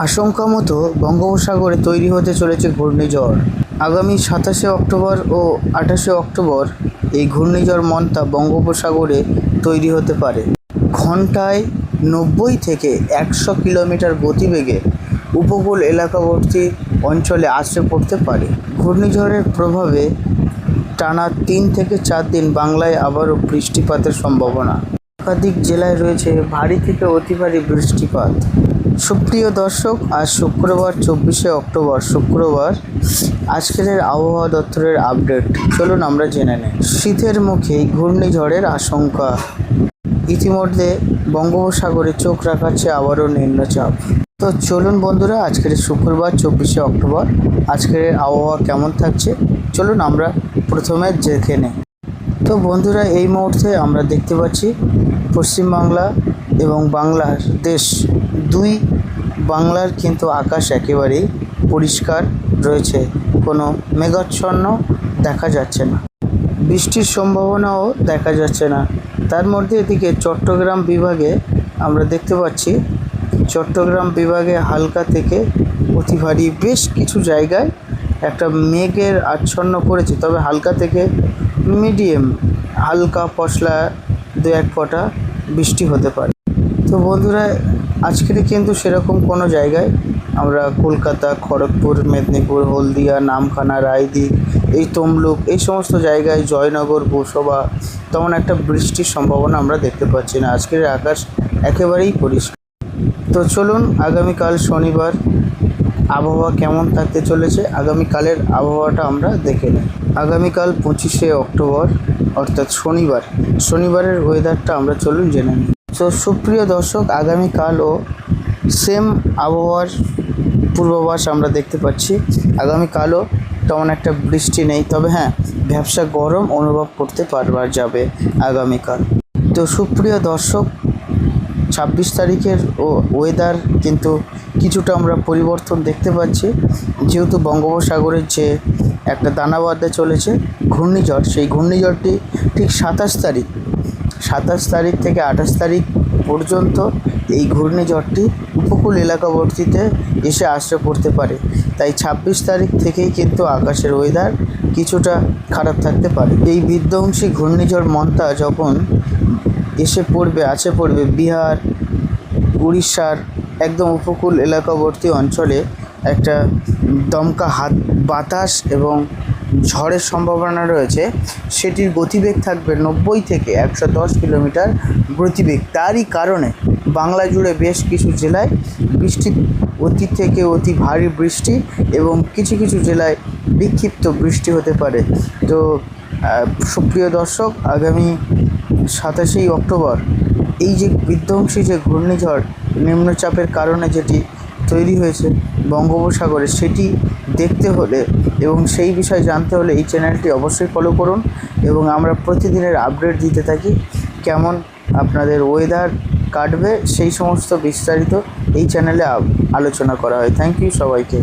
আশঙ্কা মতো বঙ্গোপসাগরে তৈরি হতে চলেছে ঘূর্ণিঝড়। আগামী সাতাশে অক্টোবর ও আঠাশে অক্টোবর এই ঘূর্ণিঝড় মন্তা বঙ্গোপসাগরে তৈরি হতে পারে। ঘন্টায় নব্বই থেকে একশো কিলোমিটার গতিবেগে উপকূল এলাকাবর্তী অঞ্চলে আছড়ে পড়তে পারে। ঘূর্ণিঝড়ের প্রভাবে টানা তিন থেকে চার দিন বাংলায় আবারও বৃষ্টিপাতের সম্ভাবনা। একাধিক জেলায় রয়েছে ভারী থেকে অতি ভারী বৃষ্টিপাত। সুপ্রিয় দর্শক, আজ শুক্রবার, চব্বিশে অক্টোবর, শুক্রবার আজকের আবহাওয়া দপ্তরের আপডেট। চলুন আমরা জেনে নিই। শীতের মুখে ঘূর্ণিঝড়ের আশঙ্কা। ইতিমধ্যে বঙ্গোপসাগরে চোখ রাখাচ্ছে আবারও নিম্নচাপ। তো চলুন বন্ধুরা, আজকের শুক্রবার, চব্বিশে অক্টোবর, আজকের আবহাওয়া কেমন থাকছে? চলুন আমরা প্রথমে দেখে নিই। তো বন্ধুরা, এই মুহূর্তে আমরা দেখতে পাচ্ছি পশ্চিমবাংলা এবং বাংলার দেশ দুই, বাংলার কিন্তু আকাশ একেবারেই পরিষ্কার রয়েছে। কোনো মেঘাচ্ছন্ন দেখা যাচ্ছে না। বৃষ্টির সম্ভাবনাও দেখা যাচ্ছে না। তার মধ্যে এদিকে চট্টগ্রাম বিভাগে আমরা দেখতে পাচ্ছি, চট্টগ্রাম বিভাগে হালকা থেকে অতি ভারী বেশ কিছু জায়গায় একটা মেঘের আচ্ছন্ন করেছে তবে হালকা থেকে মিডিয়াম, হালকা পশলা দু এক ফোঁটা বৃষ্টি হতে পারে। তো বন্ধুরা, আজকের কিন্তু সেরকম কোনো জায়গায় আমরা কলকাতা, খড়গপুর, মেদিনীপুর, হলদিয়া, নামখানা রায়দিক এই তমলুক, এই সমস্ত জায়গায় জয়নগর গোসবা তেমন একটা বৃষ্টির সম্ভাবনা আমরা দেখতে পাচ্ছি না। আজকের আকাশ একেবারেই পরিষ্কার। তো চলুন, আগামীকাল শনিবার আবহাওয়া কেমন থাকতে চলেছে, আগামীকালের আবহাওয়াটা আমরা দেখে নিই। আগামীকাল পঁচিশে অক্টোবর, অর্থাৎ শনিবার। শনিবারের ওয়েদারটা আমরা চলুন জেনে নিই। তো সুপ্রিয় দর্শক আগামীকালও সেম আবহাওয়ার পূর্বাভাস আমরা দেখতে পাচ্ছি। আগামীকালও তেমন একটা বৃষ্টি নেই, তবে হ্যাঁ ব্যবসা গরম অনুভব করতে পারবার যাবে আগামীকাল। তো সুপ্রিয় দর্শক, ছাব্বিশ তারিখের ও ওয়েদার কিন্তু কিছুটা আমরা পরিবর্তন দেখতে পাচ্ছি। যেহেতু বঙ্গোপসাগরের যে একটা দানা চলেছে, ঘূর্ণিঝড়, সেই ঘূর্ণিঝড়টি ঠিক সাতাশ তারিখ সাতাশ তারিখ থেকে আঠাশ তারিখ পর্যন্ত এই ঘূর্ণিঝড়টি উপকূল এলাকাবর্তীতে এসে আশ্রয় পড়তে পারে। তাই ছাব্বিশ তারিখ থেকেই কিন্তু আকাশের ওয়েদার কিছুটা খারাপ থাকতে পারে। এই বিধ্বংসী ঘূর্ণিঝড় মন্তা যখন এসে পড়বে, আছে পড়বে বিহার, উড়িষ্যার একদম উপকূল এলাকাবর্তী অঞ্চলে একটা দমকা হাত বাতাস এবং ঝড়ের সম্ভাবনা রয়েছে। সেটির গতিবেগ থাকবে নব্বই থেকে একশো দশ কিলোমিটার গতিবেগ। তারই কারণে বাংলা জুড়ে বেশ কিছু জেলায় বৃষ্টি, অতি থেকে অতি ভারী বৃষ্টি এবং কিছু কিছু জেলায় বিক্ষিপ্ত বৃষ্টি হতে পারে। তো সুপ্রিয় দর্শক, আগামী সাতাশে অক্টোবর এই যে বিধ্বংসী যে ঘূর্ণিঝড়, নিম্নচাপের কারণে যেটি তৈরি হয়েছে বঙ্গোপসাগরে, সেটি দেখতে হলে এবং সেই বিষয়ে জানতে হলে এই চ্যানেলটি অবশ্যই ফলো করুন এবং আমরা প্রতিদিনের আপডেট দিতে থাকি কেমন আপনাদের ওয়েদার কাটবে সেই সমস্ত বিস্তারিত এই চ্যানেলে আলোচনা করা হয়। থ্যাংক ইউ সবাইকে।